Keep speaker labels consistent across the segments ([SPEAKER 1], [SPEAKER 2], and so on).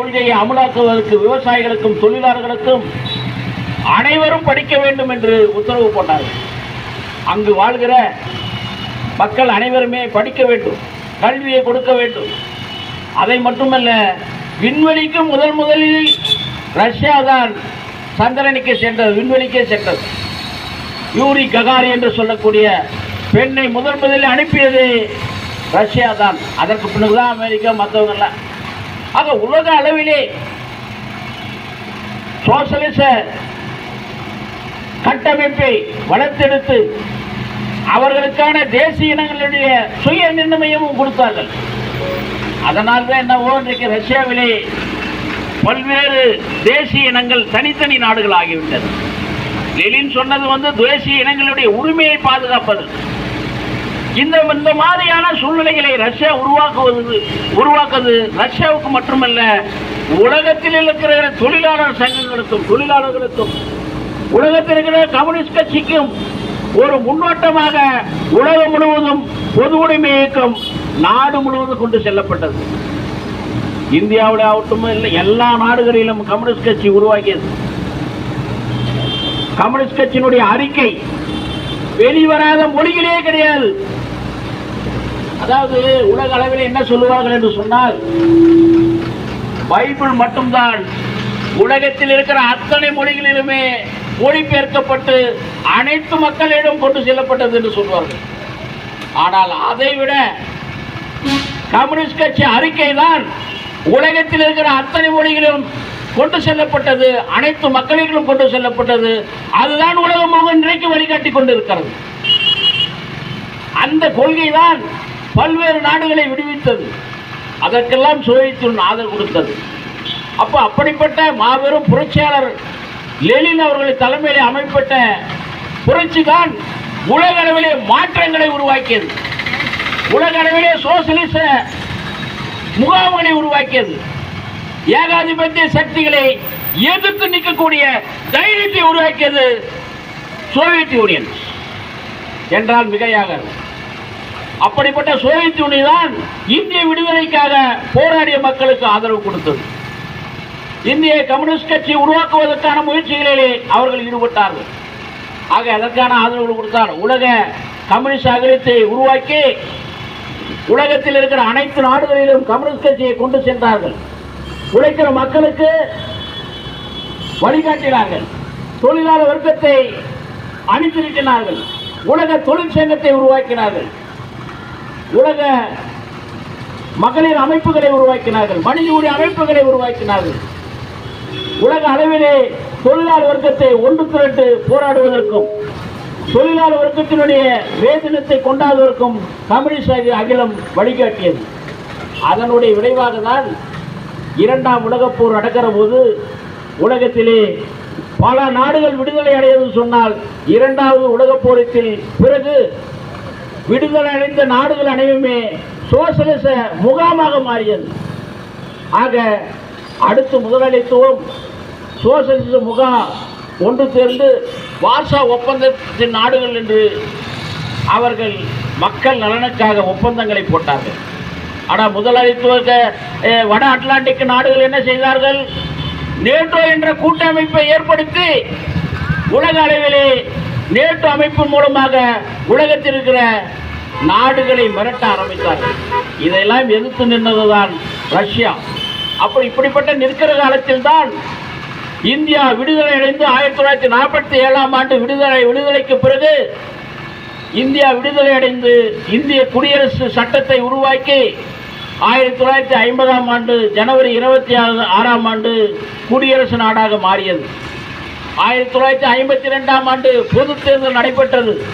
[SPEAKER 1] கொள்கையை அமலாக்குவதற்கு விவசாயிகளுக்கும் தொழிலாளர்களுக்கும் அனைவரும் படிக்க வேண்டும் என்று உத்தரவு போட்டார்கள். அங்கு வாழ்கிற மக்கள் அனைவருமே படிக்க வேண்டும் கல்வியை கொடுக்க வேண்டும். அதை மட்டுமல்ல விண்வெளிக்கு முதல் முதலில் ரஷ்யா தான் சந்திரனுக்கு சென்றது விண்வெளிக்கே சென்றது. யூரி ககாரி என்று சொல்லக்கூடிய பெண்ணை முதல் முதலில் அனுப்பியது ரஷ்யா தான். அதற்கு பிறகுதான் அமெரிக்கா மற்றவங்கெல்லாம் ஆக உலக அளவிலே சோசலிச கட்டமைப்பை வளர்த்தெடுத்து அவர்களுக்கான தேசிய இனங்களுடைய சுய நிர்ணயமும் கொடுத்தார்கள். அதனால் தான் என்னவோ இன்றைக்கு ரஷ்யாவிலே பல்வேறு தேசிய இனங்கள் தனித்தனி நாடுகள் ஆகிவிட்டது லெலின் சொன்னது வந்து தேசிய இனங்களுடைய உரிமையை பாதுகாப்பது. இந்த இந்த மாதிரியான சூழ்நிலைகளை ரஷ்யா உருவாக்குவது உருவாக்குவது ரஷ்யாவுக்கு மட்டுமல்ல உலகத்தில் இருக்கிற தொழிலாளர் சங்கங்களுக்கும் தொழிலாளர்களுக்கும் உலகத்தில் இருக்கிற கம்யூனிஸ்ட் கட்சிக்கும் ஒரு முன்னோட்டமாக உலகம் முழுவதும் பொது உடைமை இயக்கம் நாடு முழுவதும் கொண்டு செல்லப்பட்டது. இந்தியாவில் ஆகட்டும் இல்லை எல்லா நாடுகளிலும் கம்யூனிஸ்ட் கட்சி உருவாக்கியது. கம்யூனிஸ்ட் கட்சியினுடைய அறிக்கை வெளிவராத மொழிகளே கிடையாது. அதாவது உலக அளவில் என்ன சொல்லுவார்கள் என்று சொன்னால் பைபிள் மட்டும்தான். உலகத்தில் இருக்கிற அத்தனை மொழிகளிலுமே மொழிபெயர்க்கப்பட்டு அனைத்து மக்களிடம் கொண்டு செல்லப்பட்டது என்று சொல்வார்கள். ஆனால் அதை விட கம்யூனிஸ்ட் கட்சி அறிக்கை தான் உலகத்தில் இருக்கிற அத்தனை மொழிகளிலும் கொண்டு செல்லப்பட்டது அனைத்து மக்களிடம் கொண்டு செல்லப்பட்டது. அதுதான் உலகம் முழுவதும் இன்றைக்கு வழிகாட்டி கொண்டு இருக்கிறது அந்த கொள்கை தான் பல்வேறு நாடுகளை விடுவித்தது. அதற்கெல்லாம் சோவியத் ஆதரவு கொடுத்தது. அப்போ அப்படிப்பட்ட மாபெரும் புரட்சியாளர் லெலின் அவர்களை தலைமையில் அமைப்பட்ட புரட்சி தான் உலக அளவிலே மாற்றங்களை உருவாக்கியது. உலக அளவிலே சோசியலிச முகாம்களை உருவாக்கியது. ஏகாதிபத்திய சக்திகளை எதிர்த்து நிற்கக்கூடிய தைரியத்தை உருவாக்கியது சோவியத் யூனியன். என்றால் மிகையாக அப்படிப்பட்ட சோவியத் யூனியன் தான் இந்திய விடுதலைக்காக போராடிய மக்களுக்கு ஆதரவு கொடுத்தது. இந்திய கம்யூனிஸ்ட் கட்சி உருவாக்குவதற்கான முயற்சிகளிலே அவர்கள் ஈடுபட்டார்கள். ஆக அதற்கான ஆதரவு கொடுத்தார். உலக கம்யூனிஸ்ட் அகிலத்தை உருவாக்கி உலகத்தில் இருக்கிற அனைத்து நாடுகளிலும் கம்யூனிஸ்ட் கட்சியை கொண்டு சென்றார்கள். உழைக்கிற மக்களுக்கு வழிகாட்டினார்கள். தொழிலாளர் வர்க்கத்தை அணித்திருக்கிறார்கள் உலக தொழிற்சங்கத்தை உருவாக்கினார்கள். உலக மகளிர் அமைப்புகளை உருவாக்கினார்கள். மனித உரிய அமைப்புகளை உருவாக்கினார்கள். உலக அளவிலே தொழிலாளர் வர்க்கத்தை ஒன்று திரட்டு போராடுவதற்கும் தொழிலாளர் வர்க்கத்தினுடைய வேதனத்தை கொண்டாடுவதற்கும் கம்யூனிஸ்ட் அகிலம் வழிகாட்டியது. அதனுடைய விளைவாக தான் இரண்டாம் உலகப் போர் நடக்கிற போது உலகத்திலே பல நாடுகள் விடுதலை அடையது சொன்னால் இரண்டாவது உலகப் போரத்தில் பிறகு விடுதலை அடைந்த நாடுகள் அனைவுமே சோசலிச முகாமாக மாறியது. ஆக அடுத்து முதலாளித்துவம் சோசலிச முகாம் ஒன்று சேர்ந்து வாசா ஒப்பந்தத்தின் நாடுகள் என்று அவர்கள் மக்கள் நலனுக்காக ஒப்பந்தங்களை போட்டார்கள். ஆனால் முதலாளித்துவ வட அட்லாண்டிக் நாடுகள் என்ன செய்தார்கள்? நேட்டோ என்ற கூட்டமைப்பை ஏற்படுத்தி உலக அளவிலே நேட்டோ அமைப்பு மூலமாக உலகத்தில் இருக்கிற நாடுகளை மிரட்ட ஆரம்பித்தார்கள். இதையெல்லாம் எதிர்த்து நின்றதுதான் ரஷ்யா. அப்படி இப்படிப்பட்ட நிற்கிற காலத்தில் தான் இந்தியா விடுதலை அடைந்து ஆயிரத்தி தொள்ளாயிரத்தி நாற்பத்தி ஏழாம் ஆண்டு விடுதலை விடுதலைக்கு பிறகு இந்தியா விடுதலை அடைந்து இந்திய குடியரசு சட்டத்தை உருவாக்கி ஆயிரத்தி தொள்ளாயிரத்தி ஐம்பதாம் ஆண்டு ஜனவரி இருபத்தி ஆறு ஆறாம் ஆண்டு குடியரசு நாடாக மாறியது. ஆயிரத்தி தொள்ளாயிரத்தி ஐம்பத்தி ரெண்டாம் ஆண்டு பொது தேர்தல் நடைபெற்றது.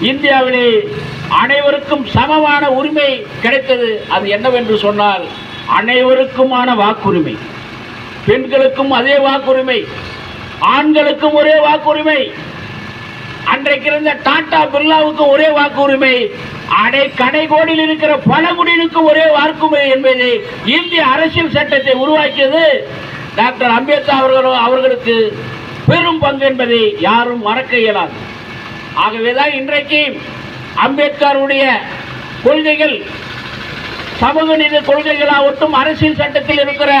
[SPEAKER 1] இந்தியாவிலே அனைவருக்கும் சமமான உரிமை கிடைத்தது. அது என்னவென்று சொன்னால் அனைவருக்குமான வாக்குரிமை. பெண்களுக்கும் அதே வாக்குரிமை. ஆண்களுக்கும் ஒரே வாக்குரிமை. அன்றைக்கு இருந்த டாடா பிர்லாவுக்கும் ஒரே வாக்குரிமை. அடை கடைகோடியில் இருக்கிற பழங்குடியினுக்கும் ஒரே வாக்குரிமை என்பதை இந்திய அரசியல் சட்டத்தை உருவாக்கியது டாக்டர் அம்பேத்கர் அவர்களும் அவர்களுக்கு பெரும் பங்கு என்பதை யாரும் மறக்க இயலாது. ஆகவேதான் இன்றைக்கு அம்பேத்கருடைய கொள்கைகள் சமூக நீதி கொள்கைகளாகட்டும் அரசியல் சட்டத்தில் இருக்கிற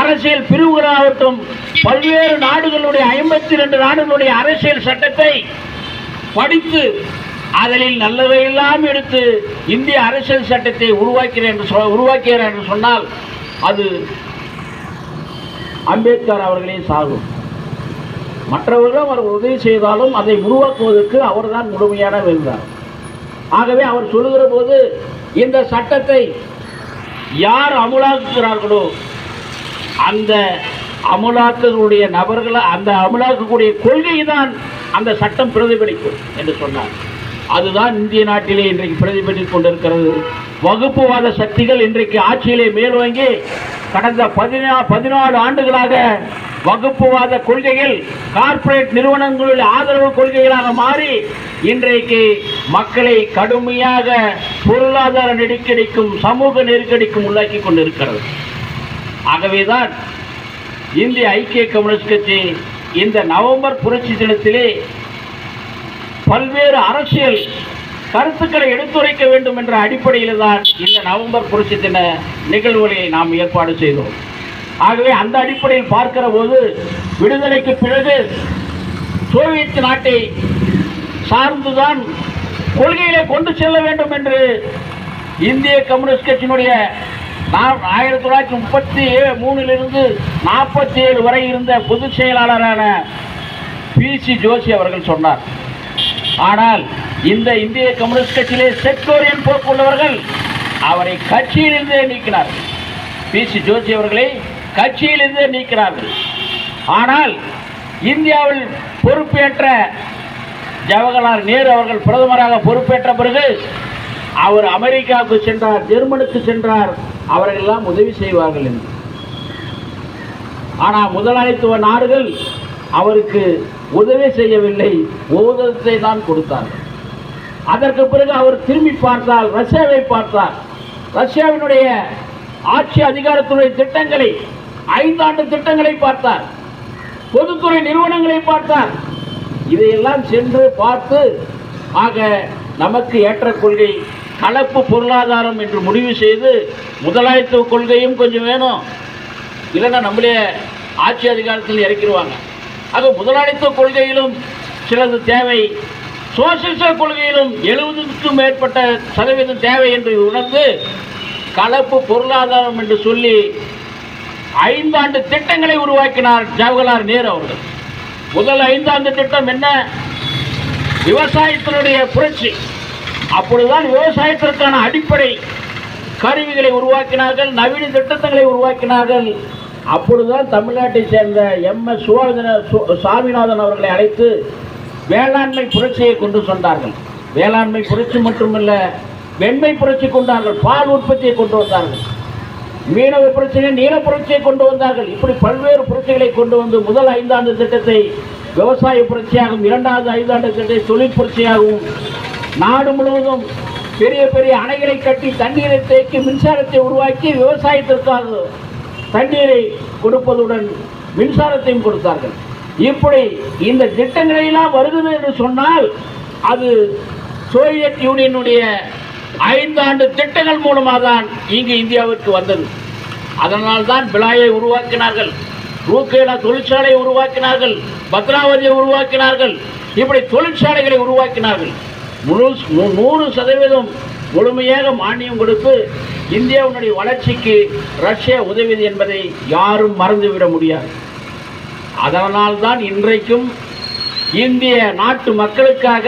[SPEAKER 1] அரசியல் பிரிவுகளாகட்டும் பல்வேறு நாடுகளுடைய ஐம்பத்தி ரெண்டு நாடுகளுடைய அரசியல் சட்டத்தை படித்து அதில் நல்லவையெல்லாம் எடுத்து இந்திய அரசியல் சட்டத்தை உருவாக்கிறேன் என்று சொ உருவாக்கிறார் என்று சொன்னால் அது அம்பேத்கர் அவர்களே சாகும். மற்றவர்களும் அவர் உதவி செய்தாலும் அதை உருவாக்குவதற்கு அவர்தான் முழுமையான வென்றார் ஆகவே அவர் சொல்லுகிற போது இந்த சட்டத்தை யார் அமுலாக்குகிறார்களோ அந்த அமுலாக்கக்கூடிய நபர்களை அந்த அமுலாக்கக்கூடிய கொள்கை தான் அந்த சட்டம் பிரதிபலிக்கும் என்று சொன்னார். அதுதான் இந்திய நாட்டிலே இன்றைக்கு பிரதிபலித்துக் கொண்டிருக்கிறது. வகுப்புவாத சக்திகள் இன்றைக்கு ஆட்சியிலே மேல்வாங்கி கடந்த பதினா பதினாலு ஆண்டுகளாக வகுப்புவாத கொள்கைகள் கார்ப்பரேட் நிறுவனங்களுடைய ஆதரவு கொள்கைகளாக மாறி இன்றைக்கு மக்களை கடுமையாக பொருளாதார நெருக்கடிக்கும் சமூக நெருக்கடிக்கும் உள்ளாக்கி கொண்டிருக்கிறது. ஆகவேதான் இந்திய ஐக்கிய கம்யூனிஸ்ட் கட்சி இந்த நவம்பர் புரட்சி தினத்திலே பல்வேறு அரசியல் கருத்துக்களை எடுத்துரைக்க வேண்டும் என்ற அடிப்படையில் தான் இந்த நவம்பர் புரட்சி தின நிகழ்வுகளை நாம் ஏற்பாடு செய்தோம். ஆகவே அந்த அடிப்படையில் பார்க்கிற போது விடுதலைக்கு பிறகு சோவியத் நாட்டை சார்ந்துதான் கொள்கையிலே கொண்டு செல்ல வேண்டும் என்று இந்திய கம்யூனிஸ்ட் கட்சியினுடைய ஆயிரத்தி தொள்ளாயிரத்தி முப்பத்தி ஏழு மூணிலிருந்து நாற்பத்தி ஏழு வரை இருந்த பொதுச் செயலாளரான பி. சி. ஜோஷி அவர்கள் சொன்னார். ஆனால் இந்த இந்திய கம்யூனிஸ்ட் கட்சியிலே செக்டோரியன் போக்குள்ளவர்கள் அவரை கட்சியிலிருந்தே நீக்கினார். பி. சி. ஜோஷி அவர்களை கட்சியிலிருந்தே நீக்கிறார்கள். ஆனால் இந்தியாவில் பொறுப்பேற்ற ஜவஹர்லால் நேரு அவர்கள் பிரதமராக பொறுப்பேற்ற பிறகு அவர் அமெரிக்காவுக்கு சென்றார் ஜெர்மனுக்கு சென்றார் அவர்கள் எல்லாம் உதவி செய்வார்கள் என்று. ஆனால் முதலாளித்துவ நாடுகள் அவருக்கு உதவி செய்யவில்லை ஓதத்தை தான் கொடுத்தார்கள். அதற்கு பிறகு அவர் திரும்பி பார்த்தால் ரஷ்யாவை பார்த்தார். ரஷ்யாவினுடைய ஆட்சி அதிகாரத்துடைய திட்டங்களை ஐந்தாண்டு திட்டங்களை பார்த்தார். பொதுத்துறை நிறுவனங்களை பார்த்தார். இதையெல்லாம் சென்று பார்த்து ஆக நமக்கு ஏற்ற கொள்கை கலப்பு பொருளாதாரம் என்று முடிவு செய்து முதலாளித்துவ கொள்கையும் கொஞ்சம் வேணும். இல்லைன்னா நம்மளே ஆட்சி அதிகாரத்தில் இறக்கிடுவாங்க. ஆக முதலாளித்துவ கொள்கையிலும் சிலது தேவை. சோசியலிச கொள்கையிலும் எழுபதுக்கும் மேற்பட்ட சதவீதம் தேவை என்று உணர்ந்து கலப்பு பொருளாதாரம் என்று சொல்லி ஐந்தாண்டு திட்டங்களை உருவாக்கினார் ஜவஹர்லால் நேரு அவர்கள். முதல் ஐந்தாண்டு திட்டம் என்ன? விவசாயத்தினுடைய புரட்சி. அப்பொழுதுதான் விவசாயத்திற்கான அடிப்படை கருவிகளை உருவாக்கினார்கள் நவீன திட்டங்களை உருவாக்கினார்கள். அப்பொழுதுதான் தமிழ்நாட்டை சேர்ந்த எம். எஸ். சுவாமிநாத சு- சாமிநாதன் அவர்களை அழைத்து வேளாண்மை புரட்சியை கொண்டு சொன்னார்கள் வேளாண்மை புரட்சி மட்டுமல்ல வெண்மை புரட்சி கொண்டார்கள் பால் உற்பத்தியை கொண்டு வந்தார்கள். மீனவ பிரச்சனை நீல புரட்சியை கொண்டு வந்தார்கள். இப்படி பல்வேறு புரட்சிகளை கொண்டு வந்து முதல் ஐந்தாண்டு திட்டத்தை விவசாய புரட்சியாகவும் இரண்டாவது ஐந்தாண்டு திட்டத்தை தொழில் புரட்சியாகவும் நாடு முழுவதும் பெரிய பெரிய அணைகளை கட்டி தண்ணீரை தேக்கி மின்சாரத்தை உருவாக்கி விவசாயத்திற்காக தண்ணீரை கொடுப்பதுடன் மின்சாரத்தையும் கொடுத்தார்கள். இப்படி இந்த திட்டங்களெல்லாம் வருகிறது என்று சொன்னால் அது சோவியத் யூனியனுடைய ஐந்தாண்டு திட்டங்கள் மூலமாக தான் இங்கு இந்தியாவிற்கு வந்தது. அதனால் தான் பிலாயை உருவாக்கினார்கள். ரூகேலா தொழிற்சாலையை உருவாக்கினார்கள். பத்ராவதியை உருவாக்கினார்கள். இப்படி தொழிற்சாலைகளை உருவாக்கினார்கள். முழு நூறு சதவீதம் முழுமையாக மானியம் கொடுத்து இந்தியாவினுடைய வளர்ச்சிக்கு ரஷ்யா உதவியது என்பதை யாரும் மறந்துவிட முடியாது. அதனால்தான் இன்றைக்கும் இந்திய நாட்டு மக்களுக்காக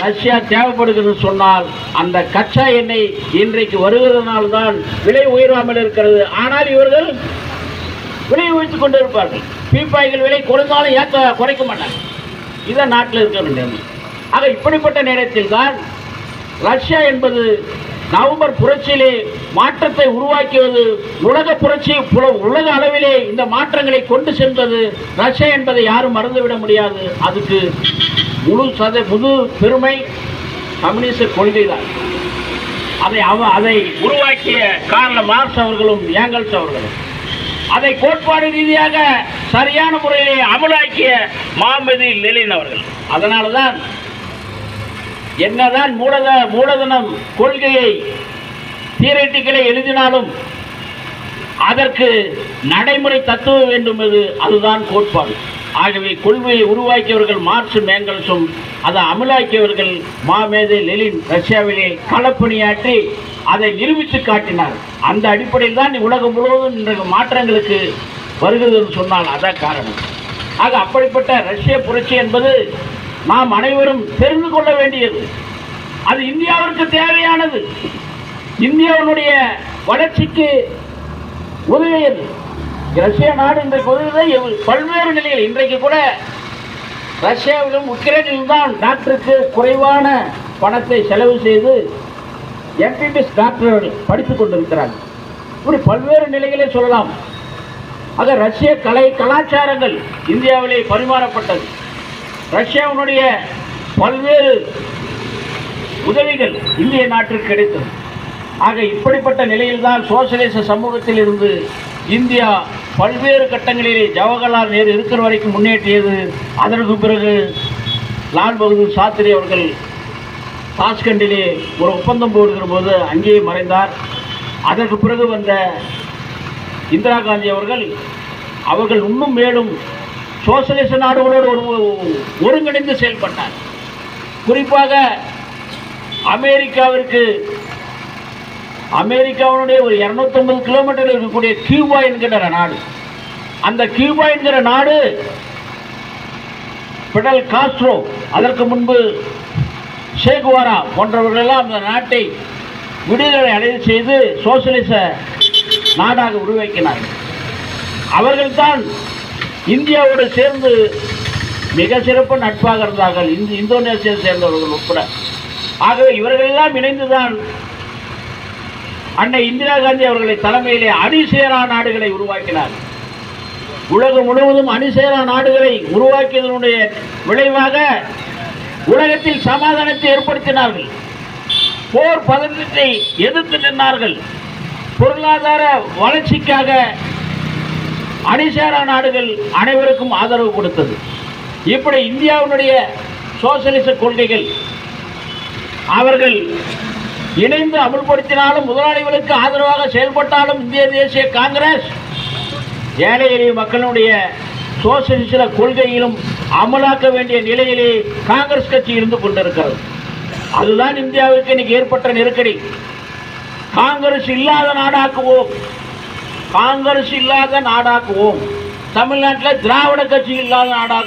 [SPEAKER 1] ரஷ்யா தேவைப்படுகிறது சொன்னால் அந்த கச்சா எண்ணெய் இன்றைக்கு வருகிறதுனால்தான் விலை உயராமல் இருக்கிறது. ஆனால் இவர்கள் விலை உயர்த்து கொண்டு இருப்பார்கள் பீப்பாய்கள் விலை குறைந்தாலும் ஏற்ற குறைக்க மாட்டாங்க. இதை நாட்டில் இருக்க வேண்டியது ஆக இப்படிப்பட்ட நேரத்தில் தான் ரஷ்யா என்பது நவம்பர் புரட்சியிலே மாற்றத்தை உருவாக்கியது உலக புரட்சி புல- உலக அளவிலே இந்த மாற்றங்களை கொண்டு சென்றது ரஷ்யா என்பதை யாரும் மறந்துவிட முடியாது. அதுக்கு முழு சத புது பெருமை கம்யூனிச கொள்கை தான் அதை அவ அதை உருவாக்கிய கார்ல மார்க்ஸ் அவர்களும் ஏங்கல்ஸ் அவர்களும். அதை கோட்பாடு ரீதியாக சரியான முறையை அமலாக்கிய மாமதி லெலின் அவர்கள். அதனால தான் என்னதான் மூலத மூலதனம் கொள்கையை தியரட்டிக்கலை எழுதினாலும் அதற்கு நடைமுறை தத்துவம் வேண்டும் என்று அதுதான் கோட்பாடு. ஆகவே கொள்கையை உருவாக்கியவர்கள் மார்க்சும் மேங்கல்ஸும் அதை அமலாக்கியவர்கள் மாமேதை லெலின் ரஷ்யாவிலே களப்பணியாற்றி அதை நிரூபித்து காட்டினார். அந்த அடிப்படையில் தான் உலகம் முழுவதும் இன்றைக்கு மாற்றங்களுக்கு வருகிறது என்று சொன்னால் அதான் காரணம். ஆக அப்படிப்பட்ட ரஷ்ய புரட்சி என்பது நாம் அனைவரும் தெரிந்து கொள்ள வேண்டியது. அது இந்தியாவிற்கு தேவையானது. இந்தியாவினுடைய வளர்ச்சிக்கு உதவியது. ரஷ்ய நாடு இன்றைக்கு உதவியதை பல்வேறு நிலையில் இன்றைக்கு கூட ரஷ்யாவிலும் உக்ரைனிலும் தான் டாக்டருக்கு குறைவான பணத்தை செலவு செய்து எம்பிபிஎஸ் டாக்டர்கள் படித்துக் கொண்டிருக்கிறார்கள். இப்படி பல்வேறு நிலைகளை சொல்லலாம். ஆக ரஷ்ய கலை கலாச்சாரங்கள் இந்தியாவிலே பரிமாறப்பட்டது. ரஷ்யாவினுடைய பல்வேறு உதவிகள் இந்திய நாட்டிற்கு கிடைத்தது. ஆக இப்படிப்பட்ட நிலையில்தான் சோசியலிச சமூகத்தில் இருந்து இந்தியா பல்வேறு கட்டங்களிலே ஜவஹர்லால் நேரு இருக்கிற வரைக்கும் முன்னேற்றியது. அதற்கு பிறகு லால் பகதூர் சாஸ்திரி அவர்கள் தாஷ்கண்டிலே ஒரு ஒப்பந்தம் போடுகிற போது அங்கேயே மறைந்தார். அதற்கு பிறகு வந்த இந்திரா காந்தி அவர்கள் அவர்கள் இன்னும் மேலும் சோசியலிச நாடுகளோடு ஒரு ஒருங்கிணைந்து செயல்பட்டார். குறிப்பாக அமெரிக்காவிற்கு அமெரிக்காவினுடைய ஒரு 250 கிலோமீட்டர் இருக்கக்கூடிய கியூபா என்கிற நாடு. அந்த கியூபா என்கிற நாடு பிடல் காஸ்ட்ரோ அதற்கு முன்பு ஷேகுவாரா போன்றவர்களெல்லாம் அந்த நாட்டை விடுதலை அடைய செய்து சோசியலிச நாடாக உருவாக்கினார்கள். அவர்கள்தான் இந்தியாவோடு சேர்ந்து மிக சிறப்பு நட்பாக இருந்தார்கள். இந்த இந்தோனேசியா சேர்ந்தவர்கள் உட்பட. ஆகவே இவர்களெல்லாம் இணைந்துதான் அன்னை இந்திரா காந்தி அவர்களை தலைமையிலே அணிசேரா நாடுகளை உருவாக்கினார். உலகம் முழுவதும் அணிசேரா நாடுகளை உருவாக்கியதனுடைய விளைவாக உலகத்தில் சமாதானத்தை ஏற்படுத்தினார்கள். போர் பதற்றத்தை எதிர்த்து நின்றார்கள் பொருளாதார வளர்ச்சிக்காக அணிசேரா நாடுகள் அனைவருக்கும் ஆதரவு கொடுத்தது. இப்படி இந்தியாவினுடைய சோசியலிச கொள்கைகள் அவர்கள் இணைந்து அமுல்படுத்தினாலும் முதலாளிகளுக்கு ஆதரவாக செயல்பட்டாலும் இந்திய தேசிய காங்கிரஸ். ஏழை எளிய மக்களுடைய சோசியலிச கொள்கையிலும் அமலாக்க வேண்டிய நிலையிலே காங்கிரஸ் கட்சி இருந்து கொண்டிருக்கிறது. அதுதான் இந்தியாவுக்கு இன்னைக்கு ஏற்பட்ட நெருக்கடி. காங்கிரஸ் இல்லாத நாடாக்குவோம். காங்கிரஸ் இல்லாத நாடாக்குவோம். தமிழ்நாட்டில் திராவிட கட்சி இல்லாத நாடாக்குவோம்.